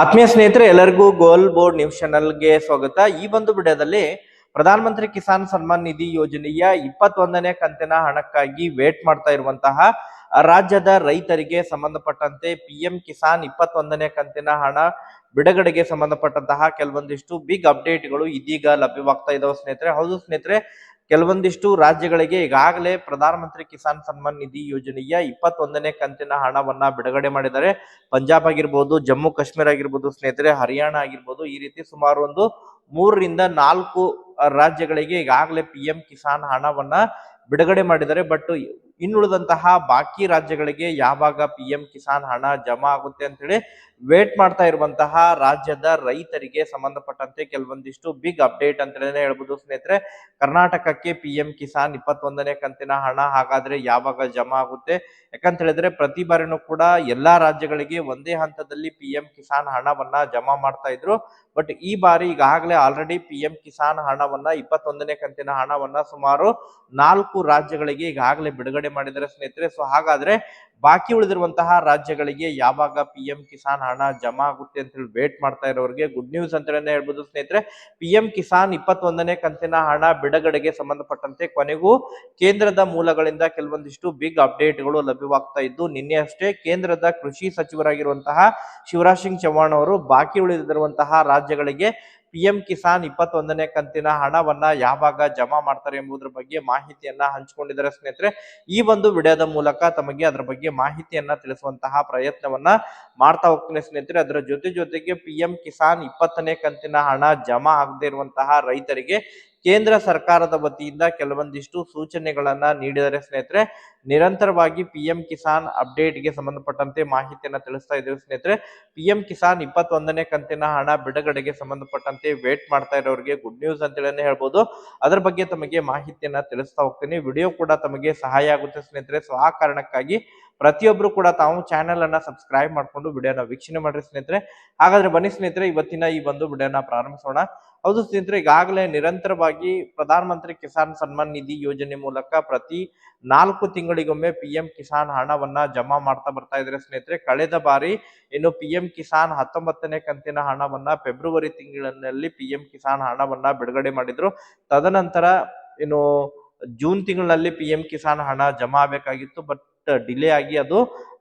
ಆತ್ಮೀಯ ಸ್ನೇಹಿತರೆ, ಎಲ್ಲರಿಗೂ ಗೋಲ್ ಬೋರ್ಡ್ ನ್ಯೂಸ್ ಚಾನಲ್ಗೆ ಸ್ವಾಗತ. ಈ ಒಂದು ವಿಡಿಯೋದಲ್ಲಿ ಪ್ರಧಾನಮಂತ್ರಿ ಕಿಸಾನ್ ಸನ್ಮಾನ್ ನಿಧಿ ಯೋಜನೆಯ ಇಪ್ಪತ್ತೊಂದನೇ ಕಂತಿನ ಹಣಕ್ಕಾಗಿ ವೇಟ್ ಮಾಡ್ತಾ ಇರುವಂತಹ ರಾಜ್ಯದ ರೈತರಿಗೆ ಸಂಬಂಧಪಟ್ಟಂತೆ ಪಿ ಎಂ ಕಿಸಾನ್ ಇಪ್ಪತ್ತೊಂದನೇ ಕಂತಿನ ಹಣ ಬಿಡುಗಡೆಗೆ ಸಂಬಂಧಪಟ್ಟಂತಹ ಕೆಲವೊಂದಿಷ್ಟು ಬಿಗ್ ಅಪ್ಡೇಟ್ಗಳು ಇದೀಗ ಲಭ್ಯವಾಗ್ತಾ ಇದಾವೆ ಸ್ನೇಹಿತರೆ. ಹೌದು ಸ್ನೇಹಿತರೆ ಕೆಲವೊಂದಿಷ್ಟು ರಾಜ್ಯಗಳಿಗೆ ಈಗಾಗಲೇ ಪ್ರಧಾನಮಂತ್ರಿ ಕಿಸಾನ್ ಸನ್ಮಾನ್ ನಿಧಿ ಯೋಜನೆಯ ಇಪ್ಪತ್ತೊಂದನೇ ಕಂತಿನ ಹಣವನ್ನ ಬಿಡುಗಡೆ ಮಾಡಿದ್ದಾರೆ. ಪಂಜಾಬ್ ಆಗಿರ್ಬೋದು, ಜಮ್ಮು ಕಾಶ್ಮೀರ ಆಗಿರ್ಬೋದು, ಸ್ನೇಹಿತರೆ, ಹರಿಯಾಣ ಆಗಿರ್ಬೋದು, ಈ ರೀತಿ ಸುಮಾರು ಒಂದು ಮೂರರಿಂದ ನಾಲ್ಕು ರಾಜ್ಯಗಳಿಗೆ ಈಗಾಗಲೇ ಪಿ ಕಿಸಾನ್ ಹಣವನ್ನ ಬಿಡುಗಡೆ ಮಾಡಿದ್ದಾರೆ. ಬಟ್ ಇನ್ನುಳಿದಂತಹ ಬಾಕಿ ರಾಜ್ಯಗಳಿಗೆ ಯಾವಾಗ ಪಿ ಕಿಸಾನ್ ಹಣ ಜಮಾ ಆಗುತ್ತೆ ಅಂತ ಹೇಳಿ ವೇಟ್ ಮಾಡ್ತಾ ಇರುವಂತಹ ರಾಜ್ಯದ ರೈತರಿಗೆ ಸಂಬಂಧಪಟ್ಟಂತೆ ಕೆಲವೊಂದಿಷ್ಟು ಬಿಗ್ ಅಪ್ಡೇಟ್ ಅಂತ ಹೇಳ್ಬೋದು ಸ್ನೇಹಿತರೆ. ಕರ್ನಾಟಕಕ್ಕೆ ಪಿ ಎಂ ಕಿಸಾನ್ ಇಪ್ಪತ್ತೊಂದನೇ ಕಂತಿನ ಹಣ ಹಾಗಾದ್ರೆ ಯಾವಾಗ ಜಮಾ ಆಗುತ್ತೆ? ಯಾಕಂತ ಹೇಳಿದ್ರೆ ಪ್ರತಿ ಬಾರಿನೂ ಕೂಡ ಎಲ್ಲಾ ರಾಜ್ಯಗಳಿಗೆ ಒಂದೇ ಹಂತದಲ್ಲಿ ಪಿ ಎಂ ಕಿಸಾನ್ ಹಣವನ್ನ ಜಮಾ ಮಾಡ್ತಾ ಇದ್ರು. ಬಟ್ ಈ ಬಾರಿ ಈಗಾಗಲೇ ಆಲ್ರೆಡಿ ಪಿ ಎಂ ಕಿಸಾನ್ ಹಣವನ್ನ, ಇಪ್ಪತ್ತೊಂದನೇ ಕಂತಿನ ಹಣವನ್ನ ಸುಮಾರು ನಾಲ್ಕು ರಾಜ್ಯಗಳಿಗೆ ಈಗಾಗಲೇ ಬಿಡುಗಡೆ ಮಾಡಿದ್ದಾರೆ ಸ್ನೇಹಿತರೆ. ಸೊ ಹಾಗಾದ್ರೆ ಬಾಕಿ ಉಳಿದಿರುವಂತಹ ರಾಜ್ಯಗಳಿಗೆ ಯಾವಾಗ ಪಿ ಎಂ ಕಿಸಾನ್ ಹಣ ಜಮಾ ಆಗುತ್ತೆ ಅಂತ ಹೇಳಿ ವೇಟ್ ಮಾಡ್ತಾ ಇರೋರಿಗೆ ಗುಡ್ ನ್ಯೂಸ್ ಅಂತ ಹೇಳ್ಬೋದು ಸ್ನೇಹಿತರೆ. ಪಿ ಎಂ ಕಿಸಾನ್ ಇಪ್ಪತ್ತೊಂದನೇ ಕಂತಿನ ಹಣ ಬಿಡುಗಡೆಗೆ ಸಂಬಂಧಪಟ್ಟಂತೆ ಕೊನೆಗೂ ಕೇಂದ್ರದ ಮೂಲಗಳಿಂದ ಕೆಲವೊಂದಿಷ್ಟು ಬಿಗ್ ಅಪ್ಡೇಟ್ಗಳು ಲಭ್ಯವಾಗ್ತಾ ಇದ್ದು, ನಿನ್ನೆ ಅಷ್ಟೇ ಕೇಂದ್ರದ ಕೃಷಿ ಸಚಿವರಾಗಿರುವಂತಹ ಶಿವರಾಜ್ ಸಿಂಗ್ ಚೌಹಾಣ್ ಅವರು ಬಾಕಿ ಉಳಿದಿರುವಂತಹ ರಾಜ್ಯಗಳಿಗೆ ಪಿ ಎಂ ಕಿಸಾನ್ ಇಪ್ಪತ್ತೊಂದನೇ ಕಂತಿನ ಹಣವನ್ನ ಯಾವಾಗ ಜಮಾ ಮಾಡ್ತಾರೆ ಎಂಬುದರ ಬಗ್ಗೆ ಮಾಹಿತಿಯನ್ನ ಹಂಚಿಕೊಂಡಿದ್ದಾರೆ ಸ್ನೇಹಿತರೆ. ಈ ಒಂದು ವಿಡಿಯೋದ ಮೂಲಕ ತಮಗೆ ಅದರ ಬಗ್ಗೆ ಮಾಹಿತಿಯನ್ನ ತಿಳಿಸುವಂತಹ ಪ್ರಯತ್ನವನ್ನ ಮಾಡ್ತಾ ಹೋಗ್ತೀನಿ ಸ್ನೇಹಿತರೆ. ಅದರ ಜೊತೆ ಜೊತೆಗೆ ಪಿ ಎಂ ಕಿಸಾನ್ ಇಪ್ಪತ್ತನೇ ಕಂತಿನ ಹಣ ಜಮಾ ಆಗದೆ ಇರುವಂತಹ ರೈತರಿಗೆ ಕೇಂದ್ರ ಸರ್ಕಾರದ ವತಿಯಿಂದ ಕೆಲವೊಂದಿಷ್ಟು ಸೂಚನೆಗಳನ್ನ ನೀಡಿದರೆ ಸ್ನೇಹಿತರೆ. ನಿರಂತರವಾಗಿ ಪಿ ಎಂ ಕಿಸಾನ್ ಅಪ್ಡೇಟ್ಗೆ ಸಂಬಂಧಪಟ್ಟಂತೆ ಮಾಹಿತಿಯನ್ನ ತಿಳಿಸ್ತಾ ಇದ್ದೇವೆ ಸ್ನೇಹಿತರೆ. ಪಿ ಎಂ ಕಿಸಾನ್ ಇಪ್ಪತ್ತೊಂದನೇ ಕಂತಿನ ಹಣ ಬಿಡುಗಡೆಗೆ ಸಂಬಂಧಪಟ್ಟಂತೆ ವೇಟ್ ಮಾಡ್ತಾ ಇರೋರಿಗೆ ಗುಡ್ ನ್ಯೂಸ್ ಅಂತೇಳಿ ಹೇಳ್ಬೋದು. ಅದರ ಬಗ್ಗೆ ತಮಗೆ ಮಾಹಿತಿಯನ್ನ ತಿಳಿಸ್ತಾ ಹೋಗ್ತೀನಿ. ವಿಡಿಯೋ ಕೂಡ ತಮಗೆ ಸಹಾಯ ಆಗುತ್ತೆ ಸ್ನೇಹಿತರೆ. ಸೊ ಆ ಕಾರಣಕ್ಕಾಗಿ ಪ್ರತಿಯೊಬ್ರು ಕೂಡ ತಾವು ಚಾನೆಲ್ ಅನ್ನ ಸಬ್ಸ್ಕ್ರೈಬ್ ಮಾಡ್ಕೊಂಡು ವಿಡಿಯೋನ ವೀಕ್ಷಣೆ ಮಾಡ್ರಿ ಸ್ನೇಹಿತರೆ. ಹಾಗಾದ್ರೆ ಬನ್ನಿ ಸ್ನೇಹಿತರೆ, ಇವತ್ತಿನ ಈ ಒಂದು ವಿಡಿಯೋನ ಪ್ರಾರಂಭಿಸೋಣ. ಹೌದು ಸ್ನೇಹಿತರೆ, ಈಗಾಗಲೇ ನಿರಂತರವಾಗಿ ಪ್ರಧಾನಮಂತ್ರಿ ಕಿಸಾನ್ ಸನ್ಮಾನ್ ನಿಧಿ ಯೋಜನೆ ಮೂಲಕ ಪ್ರತಿ ನಾಲ್ಕು ತಿಂಗಳಿಗೊಮ್ಮೆ ಪಿ ಎಂ ಕಿಸಾನ್ ಹಣವನ್ನ ಜಮಾ ಮಾಡ್ತಾ ಬರ್ತಾ ಇದ್ರೆ ಸ್ನೇಹಿತರೆ. ಕಳೆದ ಬಾರಿ ಇನ್ನು ಪಿ ಎಂ ಕಿಸಾನ್ ಹತ್ತೊಂಬತ್ತನೇ ಕಂತಿನ ಹಣವನ್ನ ಫೆಬ್ರವರಿ ತಿಂಗಳಿನಲ್ಲಿ ಪಿ ಎಂ ಕಿಸಾನ್ ಹಣವನ್ನ ಬಿಡುಗಡೆ ಮಾಡಿದ್ರು. ತದನಂತರ ಇನ್ನು ಜೂನ್ ತಿಂಗಳಲ್ಲಿ ಪಿ ಎಂ ಕಿಸಾನ್ ಹಣ ಜಮಾ ಆಗಬೇಕಾಗಿತ್ತು. ಬಟ್ ಡಿಲೇ ಆಗಿ ಅದು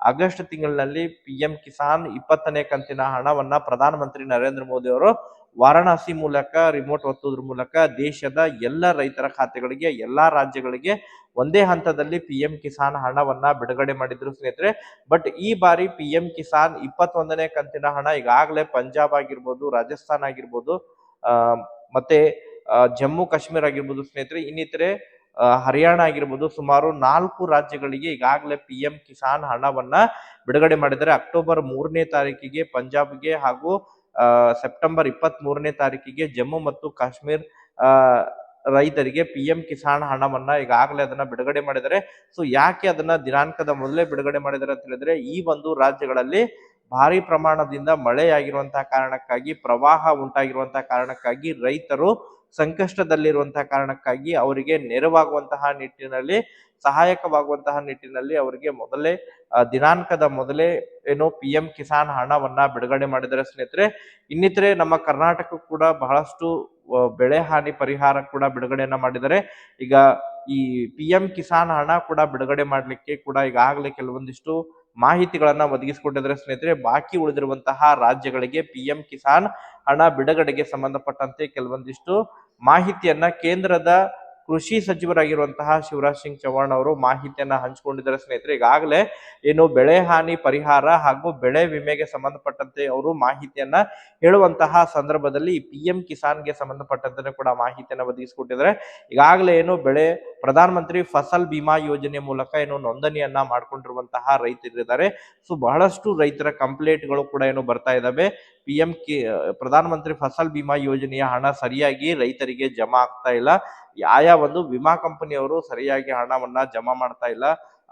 ಆಗಸ್ಟ್ ತಿಂಗಳಿನಲ್ಲಿ ಪಿ ಎಂ ಕಿಸಾನ್ ಇಪ್ಪತ್ತನೇ ಕಂತಿನ ಹಣವನ್ನ ಪ್ರಧಾನಮಂತ್ರಿ ನರೇಂದ್ರ ಮೋದಿ ಅವರು ವಾರಣಾಸಿ ಮೂಲಕ ರಿಮೋಟ್ ಒತ್ತುವುದ್ರ ಮೂಲಕ ದೇಶದ ಎಲ್ಲ ರೈತರ ಖಾತೆಗಳಿಗೆ, ಎಲ್ಲಾ ರಾಜ್ಯಗಳಿಗೆ ಒಂದೇ ಹಂತದಲ್ಲಿ ಪಿ ಎಂ ಕಿಸಾನ್ ಹಣವನ್ನ ಬಿಡುಗಡೆ ಮಾಡಿದ್ರು ಸ್ನೇಹಿತರೆ. ಬಟ್ ಈ ಬಾರಿ ಪಿ ಎಂ ಕಿಸಾನ್ ಇಪ್ಪತ್ತೊಂದನೇ ಕಂತಿನ ಹಣ ಈಗಾಗಲೇ ಪಂಜಾಬ್ ಆಗಿರ್ಬೋದು, ರಾಜಸ್ಥಾನ್ ಆಗಿರ್ಬೋದು ಮತ್ತೆ ಜಮ್ಮು ಕಾಶ್ಮೀರ ಆಗಿರ್ಬೋದು ಸ್ನೇಹಿತರೆ. ಇನ್ನಿತರೆ ಹರಿಯಾಣ ಆಗಿರ್ಬೋದು ಸುಮಾರು ನಾಲ್ಕು ರಾಜ್ಯಗಳಿಗೆ ಈಗಾಗಲೇ ಪಿ ಎಂ ಕಿಸಾನ್ ಹಣವನ್ನ ಬಿಡುಗಡೆ ಮಾಡಿದರೆ ಅಕ್ಟೋಬರ್ ಮೂರನೇ ತಾರೀಕಿಗೆ ಪಂಜಾಬ್ಗೆ ಹಾಗೂ ಸೆಪ್ಟೆಂಬರ್ ಇಪ್ಪತ್ತ್ ಮೂರನೇ ತಾರೀಕಿಗೆ ಜಮ್ಮು ಮತ್ತು ಕಾಶ್ಮೀರ್ ರೈತರಿಗೆ ಪಿ ಎಂ ಕಿಸಾನ್ ಹಣವನ್ನ ಈಗಾಗಲೇ ಅದನ್ನ ಬಿಡುಗಡೆ ಮಾಡಿದ್ದಾರೆ. ಸೊ ಯಾಕೆ ಅದನ್ನ ದಿನಾಂಕದ ಮೊದಲೇ ಬಿಡುಗಡೆ ಮಾಡಿದ್ದಾರೆ ಅಂತ ಹೇಳಿದ್ರೆ, ಈ ಒಂದು ರಾಜ್ಯಗಳಲ್ಲಿ ಭಾರಿ ಪ್ರಮಾಣದಿಂದ ಮಳೆಯಾಗಿರುವಂತಹ ಕಾರಣಕ್ಕಾಗಿ, ಪ್ರವಾಹ ಉಂಟಾಗಿರುವಂತಹ ಕಾರಣಕ್ಕಾಗಿ ರೈತರು ಸಂಕಷ್ಟದಲ್ಲಿರುವಂತಹ ಕಾರಣಕ್ಕಾಗಿ ಅವರಿಗೆ ನೆರವಾಗುವಂತಹ ನಿಟ್ಟಿನಲ್ಲಿ, ಸಹಾಯಕವಾಗುವಂತಹ ನಿಟ್ಟಿನಲ್ಲಿ ಅವರಿಗೆ ಮೊದಲೇ ದಿನಾಂಕದ ಮೊದಲೇ ಏನು ಪಿ ಎಂ ಕಿಸಾನ್ ಹಣವನ್ನ ಬಿಡುಗಡೆ ಮಾಡಿದರೆ ಸ್ನೇಹಿತರೆ. ಇನ್ನಿತರೆ ನಮ್ಮ ಕರ್ನಾಟಕ ಕೂಡ ಬಹಳಷ್ಟು ಬೆಳೆ ಹಾನಿ ಪರಿಹಾರ ಕೂಡ ಬಿಡುಗಡೆಯನ್ನ ಮಾಡಿದರೆ ಈಗ ಈ ಪಿ ಎಂ ಕಿಸಾನ್ ಹಣ ಕೂಡ ಬಿಡುಗಡೆ ಮಾಡಲಿಕ್ಕೆ ಕೂಡ ಈಗಾಗಲೇ ಕೆಲವೊಂದಿಷ್ಟು ಮಾಹಿತಿಗಳನ್ನ ಒದಗಿಸಿಕೊಂಡಿದ್ರೆ ಸ್ನೇಹಿತರೆ. ಬಾಕಿ ಉಳಿದಿರುವಂತಹ ರಾಜ್ಯಗಳಿಗೆ ಪಿ ಎಂ ಕಿಸಾನ್ ಹಣ ಬಿಡುಗಡೆಗೆ ಸಂಬಂಧಪಟ್ಟಂತೆ ಕೆಲವೊಂದಿಷ್ಟು ಮಾಹಿತಿಯನ್ನ ಕೇಂದ್ರದ ಕೃಷಿ ಸಚಿವರಾಗಿರುವಂತಹ ಶಿವರಾಜ್ ಸಿಂಗ್ ಚೌಹಾಣ್ ಅವರು ಮಾಹಿತಿಯನ್ನ ಹಂಚಿಕೊಂಡಿದ್ದಾರೆ ಸ್ನೇಹಿತರೆ. ಈಗಾಗಲೇ ಏನು ಬೆಳೆ ಹಾನಿ ಪರಿಹಾರ ಹಾಗೂ ಬೆಳೆ ವಿಮೆಗೆ ಸಂಬಂಧಪಟ್ಟಂತೆ ಅವರು ಮಾಹಿತಿಯನ್ನ ಹೇಳುವಂತಹ ಸಂದರ್ಭದಲ್ಲಿ ಪಿ ಎಂ ಕಿಸಾನ್ಗೆ ಸಂಬಂಧಪಟ್ಟಂತೆ ಕೂಡ ಮಾಹಿತಿಯನ್ನ ಒದಗಿಸಿಕೊಟ್ಟಿದ್ದಾರೆ. ಈಗಾಗಲೇ ಏನು ಬೆಳೆ ಪ್ರಧಾನ ಮಂತ್ರಿ ಫಸಲ್ ಬಿಮಾ ಯೋಜನೆ ಮೂಲಕ ಏನು ನೋಂದಣಿಯನ್ನ ಮಾಡ್ಕೊಂಡಿರುವಂತಹ ರೈತರಿದ್ದಾರೆ. ಸೊ, ಬಹಳಷ್ಟು ರೈತರ ಕಂಪ್ಲೇಂಟ್ಗಳು ಕೂಡ ಏನು ಬರ್ತಾ ಇದಾವೆ. P M K Pradhan Mantri Fasal Bima ಯೋಜನೆಯ ಹಣ ಸರಿಯಾಗಿ ರೈತರಿಗೆ ಜಮಾ ಆಗ್ತಾ ಇಲ್ಲ. ಯಾವ ಒಂದು ವಿಮಾ ಕಂಪನಿಯವರು ಸರಿಯಾಗಿ ಹಣವನ್ನ ಜಮಾ ಮಾಡ್ತಾ ಇಲ್ಲ.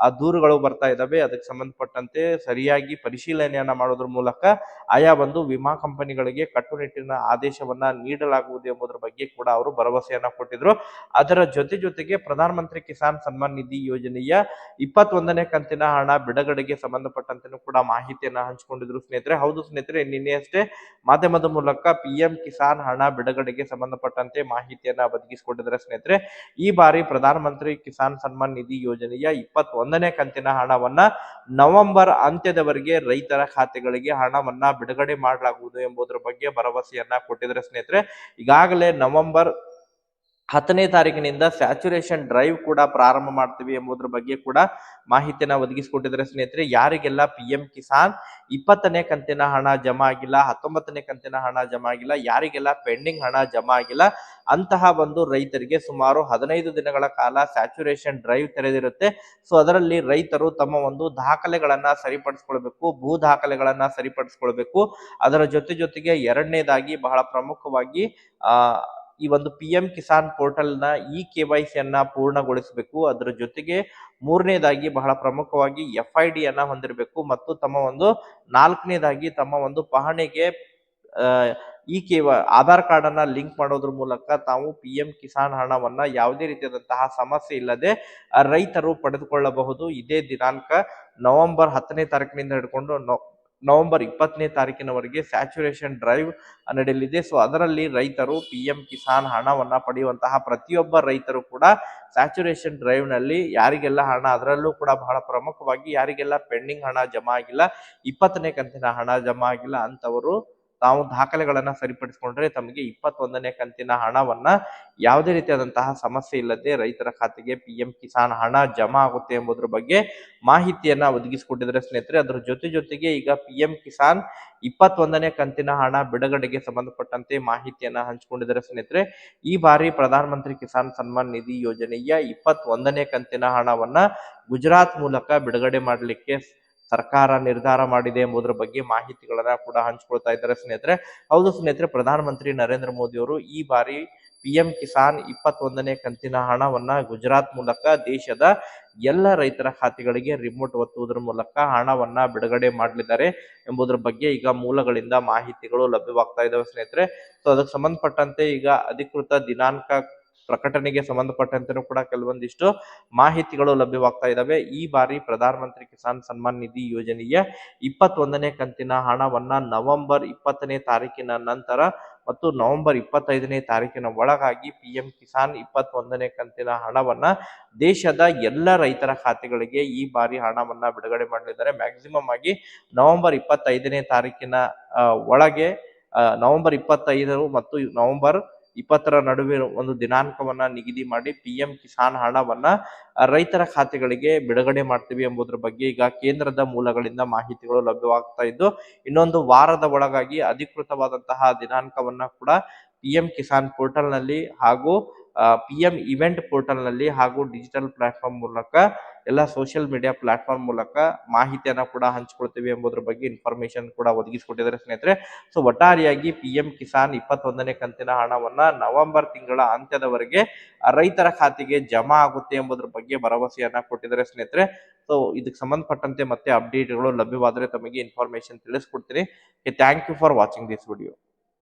ಆ ದೂರುಗಳು ಬರ್ತಾ ಇದ್ದಾವೆ ಅದಕ್ಕೆ ಸಂಬಂಧಪಟ್ಟಂತೆ ಸರಿಯಾಗಿ ಪರಿಶೀಲನೆಯನ್ನ ಮಾಡೋದ್ರ ಮೂಲಕ ಆಯಾ ಒಂದು ವಿಮಾ ಕಂಪನಿಗಳಿಗೆ ಕಟ್ಟುನಿಟ್ಟಿನ ಆದೇಶವನ್ನ ನೀಡಲಾಗುವುದು ಎಂಬುದರ ಬಗ್ಗೆ ಕೂಡ ಅವರು ಭರವಸೆಯನ್ನ ಕೊಟ್ಟಿದ್ರು. ಅದರ ಜೊತೆ ಜೊತೆಗೆ ಪ್ರಧಾನ ಮಂತ್ರಿ ಕಿಸಾನ್ ಸನ್ಮಾನ್ ನಿಧಿ ಯೋಜನೆಯ ಇಪ್ಪತ್ತೊಂದನೇ ಕಂತಿನ ಹಣ ಬಿಡುಗಡೆಗೆ ಸಂಬಂಧಪಟ್ಟಂತೆ ಕೂಡ ಮಾಹಿತಿಯನ್ನ ಹಂಚಿಕೊಂಡಿದ್ರು ಸ್ನೇಹಿತರೆ. ಹೌದು ಸ್ನೇಹಿತರೆ ನಿನ್ನೆಯಷ್ಟೇ ಮಾಧ್ಯಮದ ಮೂಲಕ ಪಿ ಕಿಸಾನ್ ಹಣ ಬಿಡುಗಡೆಗೆ ಸಂಬಂಧಪಟ್ಟಂತೆ ಮಾಹಿತಿಯನ್ನ ಒದಗಿಸಿಕೊಂಡಿದ್ದಾರೆ ಸ್ನೇಹಿತರೆ. ಈ ಬಾರಿ ಪ್ರಧಾನ ಮಂತ್ರಿ ಕಿಸಾನ್ ಸನ್ಮಾನ್ ನಿಧಿ ಯೋಜನೆಯ ಇಪ್ಪತ್ತೊಂದನೇ ಕಂತಿನ ಹಣವನ್ನ ನವೆಂಬರ್ ಅಂತ್ಯದವರೆಗೆ ರೈತರ ಖಾತೆಗಳಿಗೆ ಹಣವನ್ನ ಬಿಡುಗಡೆ ಮಾಡಲಾಗುವುದು ಎಂಬುದರ ಬಗ್ಗೆ ಭರವಸೆಯನ್ನ ಕೊಟ್ಟಿದ್ದಾರೆ ಸ್ನೇಹಿತರೆ, ಈಗಾಗಲೇ ನವೆಂಬರ್ ಹತ್ತನೇ ತಾರೀಕಿನಿಂದ ಸ್ಯಾಚುರೇಷನ್ ಡ್ರೈವ್ ಕೂಡ ಪ್ರಾರಂಭ ಮಾಡ್ತೀವಿ ಎಂಬುದ್ರ ಬಗ್ಗೆ ಕೂಡ ಮಾಹಿತಿಯನ್ನ ಒದಗಿಸಿಕೊಟ್ಟಿದ್ದಾರೆ ಸ್ನೇಹಿತರೆ. ಯಾರಿಗೆಲ್ಲ ಪಿ ಎಂ ಕಿಸಾನ್ ಇಪ್ಪತ್ತನೇ ಕಂತಿನ ಹಣ ಜಮಾ ಆಗಿಲ್ಲ, ಹತ್ತೊಂಬತ್ತನೇ ಕಂತಿನ ಹಣ ಜಮಾ ಆಗಿಲ್ಲ, ಯಾರಿಗೆಲ್ಲ ಪೆಂಡಿಂಗ್ ಹಣ ಜಮಾ ಆಗಿಲ್ಲ, ಅಂತಹ ಒಂದು ರೈತರಿಗೆ ಸುಮಾರು ಹದಿನೈದು ದಿನಗಳ ಕಾಲ ಸ್ಯಾಚುರೇಷನ್ ಡ್ರೈವ್ ತೆರೆದಿರುತ್ತೆ. ಸೊ, ಅದರಲ್ಲಿ ರೈತರು ತಮ್ಮ ಒಂದು ದಾಖಲೆಗಳನ್ನ ಸರಿಪಡಿಸ್ಕೊಳ್ಬೇಕು, ಭೂ ದಾಖಲೆಗಳನ್ನ ಸರಿಪಡಿಸ್ಕೊಳ್ಬೇಕು. ಅದರ ಜೊತೆ ಜೊತೆಗೆ ಎರಡನೇದಾಗಿ ಬಹಳ ಪ್ರಮುಖವಾಗಿ, ಆ ಈ ಒಂದು ಪಿ ಎಂ ಕಿಸಾನ್ ಪೋರ್ಟಲ್ನ ಇ ಕೆ ವೈ ಸಿಯನ್ನ ಪೂರ್ಣಗೊಳಿಸಬೇಕು. ಅದರ ಜೊತೆಗೆ ಮೂರನೇದಾಗಿ ಬಹಳ ಪ್ರಮುಖವಾಗಿ ಎಫ್ ಐ ಡಿ ಅನ್ನ ಹೊಂದಿರಬೇಕು ಮತ್ತು ತಮ್ಮ ಒಂದು ನಾಲ್ಕನೇದಾಗಿ ತಮ್ಮ ಒಂದು ಪಹಣಿಗೆ ಇ ಕೆ ಆಧಾರ್ ಕಾರ್ಡ್ ಅನ್ನ ಲಿಂಕ್ ಮಾಡೋದ್ರ ಮೂಲಕ ತಾವು ಪಿ ಎಂ ಕಿಸಾನ್ ಹಣವನ್ನ ಯಾವುದೇ ರೀತಿಯಾದಂತಹ ಸಮಸ್ಯೆ ಇಲ್ಲದೆ ರೈತರು ಪಡೆದುಕೊಳ್ಳಬಹುದು. ಇದೇ ದಿನಾಂಕ ನವೆಂಬರ್ ಹತ್ತನೇ ತಾರೀಕಿನಿಂದ ಹಿಡ್ಕೊಂಡು ನವೆಂಬರ್ ಇಪ್ಪತ್ತನೇ ತಾರೀಕಿನವರೆಗೆ ಸ್ಯಾಚುರೇಷನ್ ಡ್ರೈವ್ ನಡೆಯಲಿದೆ. ಸೊ ಅದರಲ್ಲಿ ರೈತರು ಪಿ ಎಂ ಕಿಸಾನ್ ಹಣವನ್ನ ಪಡೆಯುವಂತಹ ಪ್ರತಿಯೊಬ್ಬ ರೈತರು ಕೂಡ ಸ್ಯಾಚುರೇಷನ್ ಡ್ರೈವ್ನಲ್ಲಿ ಯಾರಿಗೆಲ್ಲ ಹಣ, ಅದರಲ್ಲೂ ಕೂಡ ಬಹಳ ಪ್ರಮುಖವಾಗಿ ಯಾರಿಗೆಲ್ಲ ಪೆಂಡಿಂಗ್ ಹಣ ಜಮಾ ಆಗಿಲ್ಲ, ಇಪ್ಪತ್ತನೇ ಕಂತಿನ ಹಣ ಜಮಾ ಆಗಿಲ್ಲ ಅಂತವರು ತಾವು ದಾಖಲೆಗಳನ್ನ ಸರಿಪಡಿಸಿಕೊಂಡ್ರೆ ತಮಗೆ ಇಪ್ಪತ್ತೊಂದನೇ ಕಂತಿನ ಹಣವನ್ನ ಯಾವುದೇ ರೀತಿಯಾದಂತಹ ಸಮಸ್ಯೆ ಇಲ್ಲದೆ ರೈತರ ಖಾತೆಗೆ ಪಿ ಕಿಸಾನ್ ಹಣ ಜಮಾ ಆಗುತ್ತೆ ಎಂಬುದ್ರ ಬಗ್ಗೆ ಮಾಹಿತಿಯನ್ನ ಒದಗಿಸಿಕೊಟ್ಟಿದ್ದಾರೆ ಸ್ನೇಹಿತರೆ. ಅದರ ಜೊತೆ ಜೊತೆಗೆ ಈಗ ಪಿ ಕಿಸಾನ್ ಇಪ್ಪತ್ತೊಂದನೇ ಕಂತಿನ ಹಣ ಬಿಡುಗಡೆಗೆ ಸಂಬಂಧಪಟ್ಟಂತೆ ಮಾಹಿತಿಯನ್ನ ಹಂಚಿಕೊಂಡಿದ್ದಾರೆ ಸ್ನೇಹಿತರೆ. ಈ ಬಾರಿ ಪ್ರಧಾನ ಮಂತ್ರಿ ಕಿಸಾನ್ ಸನ್ಮಾನ್ ನಿಧಿ ಯೋಜನೆಯ ಇಪ್ಪತ್ತೊಂದನೇ ಕಂತಿನ ಹಣವನ್ನ ಗುಜರಾತ್ ಮೂಲಕ ಬಿಡುಗಡೆ ಮಾಡಲಿಕ್ಕೆ ಸರ್ಕಾರ ನಿರ್ಧಾರ ಮಾಡಿದೆ ಎಂಬುದರ ಬಗ್ಗೆ ಮಾಹಿತಿಗಳನ್ನ ಕೂಡ ಹಂಚಿಕೊಳ್ತಾ ಇದ್ದಾರೆ ಸ್ನೇಹಿತರೆ. ಹೌದು ಸ್ನೇಹಿತರೆ, ಪ್ರಧಾನಮಂತ್ರಿ ನರೇಂದ್ರ ಮೋದಿ ಅವರು ಈ ಬಾರಿ ಪಿ ಎಂ ಕಿಸಾನ್ ಇಪ್ಪತ್ತೊಂದನೇ ಕಂತಿನ ಹಣವನ್ನ ಗುಜರಾತ್ ಮೂಲಕ ದೇಶದ ಎಲ್ಲ ರೈತರ ಖಾತೆಗಳಿಗೆ ರಿಮೋಟ್ ಒತ್ತುವುದರ ಮೂಲಕ ಹಣವನ್ನ ಬಿಡುಗಡೆ ಮಾಡಲಿದ್ದಾರೆ ಎಂಬುದರ ಬಗ್ಗೆ ಈಗ ಮೂಲಗಳಿಂದ ಮಾಹಿತಿಗಳು ಲಭ್ಯವಾಗ್ತಾ ಇದಾವೆ ಸ್ನೇಹಿತರೆ. ಸೊ ಅದಕ್ಕೆ ಸಂಬಂಧಪಟ್ಟಂತೆ ಈಗ ಅಧಿಕೃತ ದಿನಾಂಕ ಪ್ರಕಟಣೆಗೆ ಸಂಬಂಧಪಟ್ಟಂತೆ ಕೂಡ ಕೆಲವೊಂದಿಷ್ಟು ಮಾಹಿತಿಗಳು ಲಭ್ಯವಾಗ್ತಾ ಇದ್ದಾವೆ ಈ ಬಾರಿ ಪ್ರಧಾನ ಮಂತ್ರಿ ಕಿಸಾನ್ ಸನ್ಮಾನ್ ನಿಧಿ ಯೋಜನೆಯ ಇಪ್ಪತ್ತೊಂದನೇ ಕಂತಿನ ಹಣವನ್ನ ನವೆಂಬರ್ ಇಪ್ಪತ್ತನೇ ತಾರೀಕಿನ ನಂತರ ಮತ್ತು ನವೆಂಬರ್ ಇಪ್ಪತ್ತೈದನೇ ತಾರೀಕಿನ ಒಳಗಾಗಿ ಪಿ ಎಂ ಕಿಸಾನ್ ಇಪ್ಪತ್ತೊಂದನೇ ಕಂತಿನ ಹಣವನ್ನ ದೇಶದ ಎಲ್ಲ ರೈತರ ಖಾತೆಗಳಿಗೆ ಈ ಬಾರಿ ಹಣವನ್ನ ಬಿಡುಗಡೆ ಮಾಡಲಿದ್ದಾರೆ. ಮ್ಯಾಕ್ಸಿಮಮ್ ಆಗಿ ನವೆಂಬರ್ ಇಪ್ಪತ್ತೈದನೇ ತಾರೀಕಿನ ಒಳಗೆ ನವೆಂಬರ್ ಇಪ್ಪತ್ತೈದರು ಮತ್ತು ನವೆಂಬರ್ ಇಪ್ಪತ್ತರ ನಡುವೆ ಒಂದು ದಿನಾಂಕವನ್ನ ನಿಗದಿ ಮಾಡಿ ಪಿ ಎಂ ಕಿಸಾನ್ ಹಣವನ್ನ ರೈತರ ಖಾತೆಗಳಿಗೆ ಬಿಡುಗಡೆ ಮಾಡ್ತೀವಿ ಎಂಬುದರ ಬಗ್ಗೆ ಈಗ ಕೇಂದ್ರದ ಮೂಲಗಳಿಂದ ಮಾಹಿತಿಗಳು ಲಭ್ಯವಾಗ್ತಾ ಇದ್ದು, ಇನ್ನೊಂದು ವಾರದ ಒಳಗಾಗಿ ಅಧಿಕೃತವಾದಂತಹ ದಿನಾಂಕವನ್ನ ಕೂಡ ಪಿ ಎಂ ಕಿಸಾನ್ ಪೋರ್ಟಲ್ನಲ್ಲಿ ಹಾಗೂ ಪಿ ಎಂ ಇವೆಂಟ್ ಪೋರ್ಟಲ್ನಲ್ಲಿ ಹಾಗೂ ಡಿಜಿಟಲ್ ಪ್ಲಾಟ್ಫಾರ್ಮ್ ಮೂಲಕ ಎಲ್ಲ ಸೋಷಿಯಲ್ ಮೀಡಿಯಾ ಪ್ಲಾಟ್ಫಾರ್ಮ್ ಮೂಲಕ ಮಾಹಿತಿಯನ್ನ ಕೂಡ ಹಂಚ್ಕೊಳ್ತೀವಿ ಎಂಬುದರ ಬಗ್ಗೆ ಇನ್ಫಾರ್ಮೇಶನ್ ಕೂಡ ಒದಗಿಸಿಕೊಟ್ಟಿದ್ದಾರೆ ಸ್ನೇಹಿತರೆ. ಸೊ ಒಟ್ಟಾರೆಯಾಗಿ ಪಿ ಎಂ ಕಿಸಾನ್ ಇಪ್ಪತ್ತೊಂದನೇ ಕಂತಿನ ಹಣವನ್ನ ನವೆಂಬರ್ ತಿಂಗಳ ಅಂತ್ಯದವರೆಗೆ ರೈತರ ಖಾತೆಗೆ ಜಮಾ ಆಗುತ್ತೆ ಎಂಬುದರ ಬಗ್ಗೆ ಭರವಸೆಯನ್ನ ಕೊಟ್ಟಿದ್ದಾರೆ ಸ್ನೇಹಿತರೆ. ಸೊ ಇದಕ್ಕೆ ಸಂಬಂಧಪಟ್ಟಂತೆ ಮತ್ತೆ ಅಪ್ಡೇಟ್ಗಳು ಲಭ್ಯವಾದರೆ ತಮಗೆ ಇನ್ಫಾರ್ಮೇಶನ್ ತಿಳಿಸ್ಕೊಡ್ತೀನಿ. Thank you for watching this video